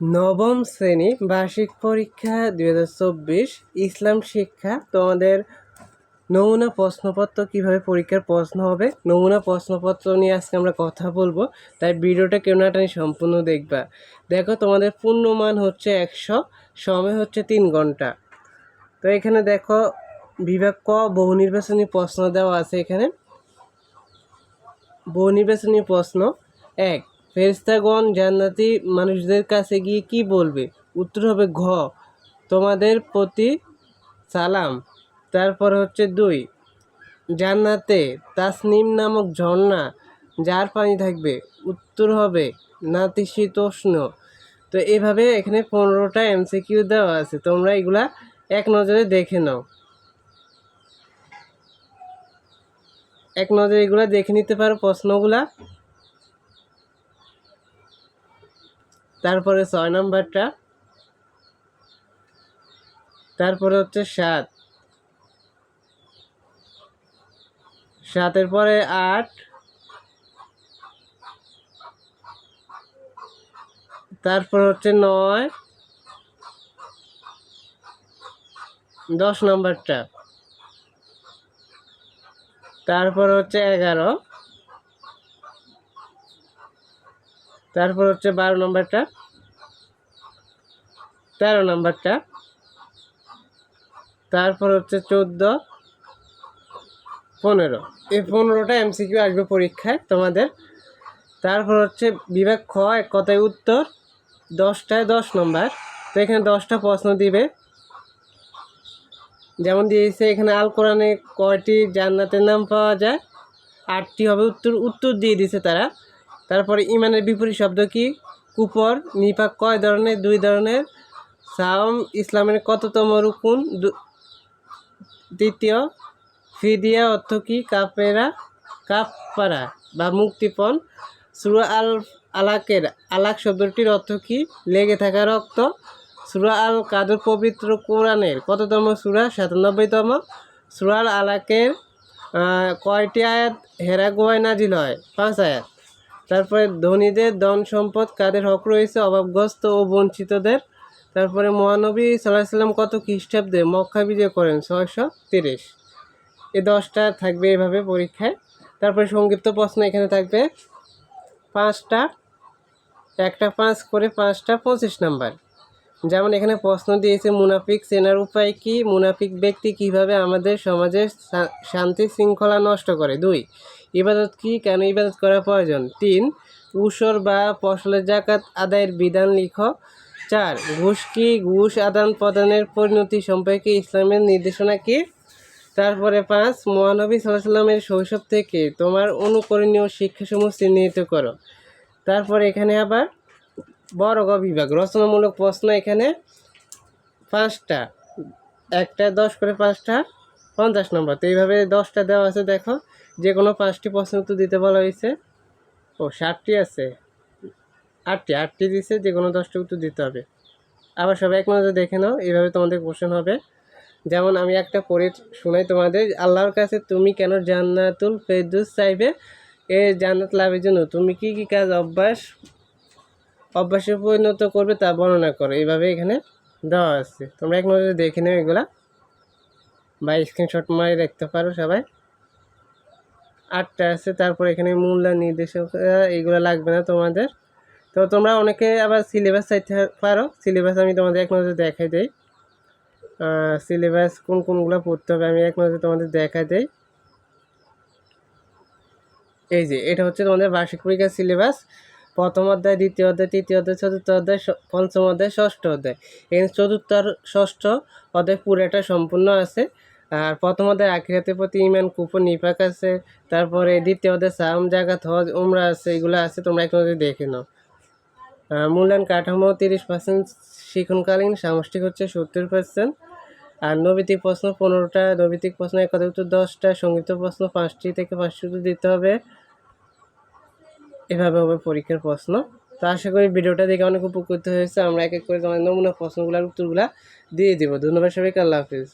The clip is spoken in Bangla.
নবম শ্রেণি বার্ষিক পরীক্ষা দুই হাজার চব্বিশ ইসলাম শিক্ষা। তোমাদের নমুনা প্রশ্নপত্র কীভাবে পরীক্ষার প্রশ্ন হবে? নমুনা প্রশ্নপত্র নিয়ে আজকে আমরা কথা বলব, তাই ভিডিওটা কেউ না টানি সম্পূর্ণ দেখবা। দেখো, তোমাদের পূর্ণমান হচ্ছে একশো, সময় হচ্ছে তিন ঘণ্টা। তো এখানে দেখো, বিভাগ ক, বহু নির্বাচনী প্রশ্ন দেওয়া আছে এখানে। বহু নির্বাচনী প্রশ্ন এক। ফেরেস্তাগণ জান্নাতি মানুষদের কাছে গিয়ে কি বলবে? উত্তর হবে ঘ, তোমাদের প্রতি সালাম। তারপর হচ্ছে দুই, জান্নাতে তাসনিম নামক ঝর্ণা যার পানি থাকবে। উত্তর হবে নাতিশীতোষ্ণ। তো এভাবে এখানে পনেরোটা এমসিকিউ দেওয়া আছে। তোমরা এগুলা এক নজরে দেখে নাও। এক নজরে এগুলা দেখে নিতে পারো প্রশ্নগুলা। তারপরে ছয় নম্বরটা। তারপরে হচ্ছে সাত। সাতের পরে আট। তারপর হচ্ছে নয়। দশ নম্বরটা। তারপর হচ্ছে এগারো। তারপর হচ্ছে বারো নম্বরটা। তেরো নম্বরটা। তারপর হচ্ছে চোদ্দ, পনেরো। এই পনেরোটা এমসিকিউ আসবে পরীক্ষায় তোমাদের। তারপর হচ্ছে বিভাগ খ, এক কথায় উত্তর, দশটায় দশ নম্বর। তো এখানে দশটা প্রশ্ন দিবে। যেমন দিয়েছে, এখানে আল কোরআনে কয়টি জান্নাতের নাম পাওয়া যায়? আটটি হবে উত্তর উত্তর দিয়ে দিছে তারা। তারপরে ইমানের বিপরীত শব্দ কি? কুপর, নিপাক কয় ধরনের? দুই ধরনের। সাওম, ইসলামের কততম রুকুন? দ্বিতীয়, ফিদিয়া অর্থ কি? কাপেরা কাপপারা বা মুক্তিপণ। সুরা আল আলাকের আলাক শব্দটির অর্থ কি? লেগে থাকা রক্ত। সুরা আল কাদর পবিত্র কোরআনের কততম সুরা? সাতানব্বইতম। সুরাল আলাকের কয়টি আয়াত? হেরা গোয়ায় নাজিল হয়। পাঁচ আয়াত। তারপরে ধনীদের ধন সম্পদ কাদের হক রয়েছে, অভাবগ্রস্ত ও বঞ্চিতদের। তারপরে মহানবী সাল্লাহ সাল্লাম কত খ্রিস্টাব্দে মক্কা বিজয় করেন? ছয়শো তিরিশ। এই দশটা থাকবে এভাবে পরীক্ষায়। তারপরে সংক্ষিপ্ত প্রশ্ন এখানে থাকবে, পাঁচটা, একটা পাঁচ করে পাঁচটা পঁচিশ নাম্বার। যেমন এখানে প্রশ্ন দিয়েছে, মুনাফিক চেনার উপায় কি? মুনাফিক ব্যক্তি কীভাবে আমাদের সমাজের শান্তি শৃঙ্খলা নষ্ট করে? দুই ইবাদত কি? কেন ইবাদত করা প্রয়োজন? তিন, উসর বা ফসলের জাকাত আদায়ের বিধান লিখ। চার, ঘুষ কি ঘুষ আদান প্রদানের পরিণতি সম্পর্কে ইসলামের নির্দেশনা কি? তারপরে পাঁচ, মহানবী সাল্লামের শৈশব থেকে তোমার অনুকরণীয় শিক্ষাসমূহ চিহ্নিত করো। তারপরে এখানে আবার বড় গ বিভাগ, রচনামূলক প্রশ্ন এখানে পাঁচটা, একটা দশ করে পাঁচটা। পঞ্চাশ নম্বর। তো এইভাবে দশটা দেওয়া আছে, দেখো। যে কোনো পাঁচটি প্রশ্ন উত্তর দিতে বলা হয়েছে। ও, ষাটটি আছে। আটটি আটটি দিছে যে কোনো দশটা উত্তর দিতে হবে। আবার সবাই এক নজর দেখে নাও, এইভাবে তোমাদের কোশ্চেন হবে। যেমন আমি একটা পড়ে শোনাই তোমাদের, আল্লাহর কাছে তুমি কেন জান্নাতুল ফেরদুস চাইবে? এ জান্নাত লাভের জন্য তুমি কি কি কাজ অভ্যাস, অভ্যাসে পরিণত করবে তা বর্ণনা করো। এইভাবে এখানে দেওয়া আছে। তোমরা এক নজরে দেখে নেও এগুলা। বা স্ক্রিনশট মারি দেখতে পারো সবাই। আটটা আছে, তারপর এখানে মূল্য নির্দেশক এইগুলো লাগবে না তোমাদের। তো তোমরা অনেকে আবার সিলেবাস চাইতে পারো। সিলেবাস আমি তোমাদের এক নজরে দেখাই দিই। সিলেবাস কোন কোনগুলো পড়তে হবে আমি এক নজরে তোমাদের দেখা দেই। এই যে, এটা হচ্ছে তোমাদের বার্ষিক পরীক্ষার সিলেবাস প্রথম অধ্যায়, দ্বিতীয় অধ্যায়, তৃতীয় অধ্যায়, চতুর্থ অধ্যায় পঞ্চম অধ্যায়, ষষ্ঠ অধ্যায়। এখানে চতুর্থ আর ষষ্ঠ অধ্যায় পুরোটা সম্পূর্ণ আছে। আর প্রথম আখিরাতের প্রতি ইমান কুপন নিপাক আছে। তারপরে দ্বিতীয় অধ্যায় সাম জাগাত হজ, উমরা আছে, এগুলো আছে, তোমরা এক নজরে দেখে নাও। মূল্যায়ন কাঠামো, তিরিশ পার্সেন্ট শিক্ষণকালীন সামষ্টিক হচ্ছে সত্তর পার্সেন্ট আর নৈতিক প্রশ্ন পনেরোটা নৈতিক প্রশ্ন এক কথা উত্তর দশটা সংগীত প্রশ্ন পাঁচটি থেকে পাঁচটি উত্তর দিতে হবে। এভাবে হবে পরীক্ষার প্রশ্ন। তো আশা করি ভিডিওটা দেখে অনেক উপকৃত হয়েছে। আমরা এক এক করে তোমার নমুনা প্রশ্নগুলোর উত্তরগুলা দিয়ে দেবো। ধন্যবাদ সবাইকে, আল্লাহ হাফিজ।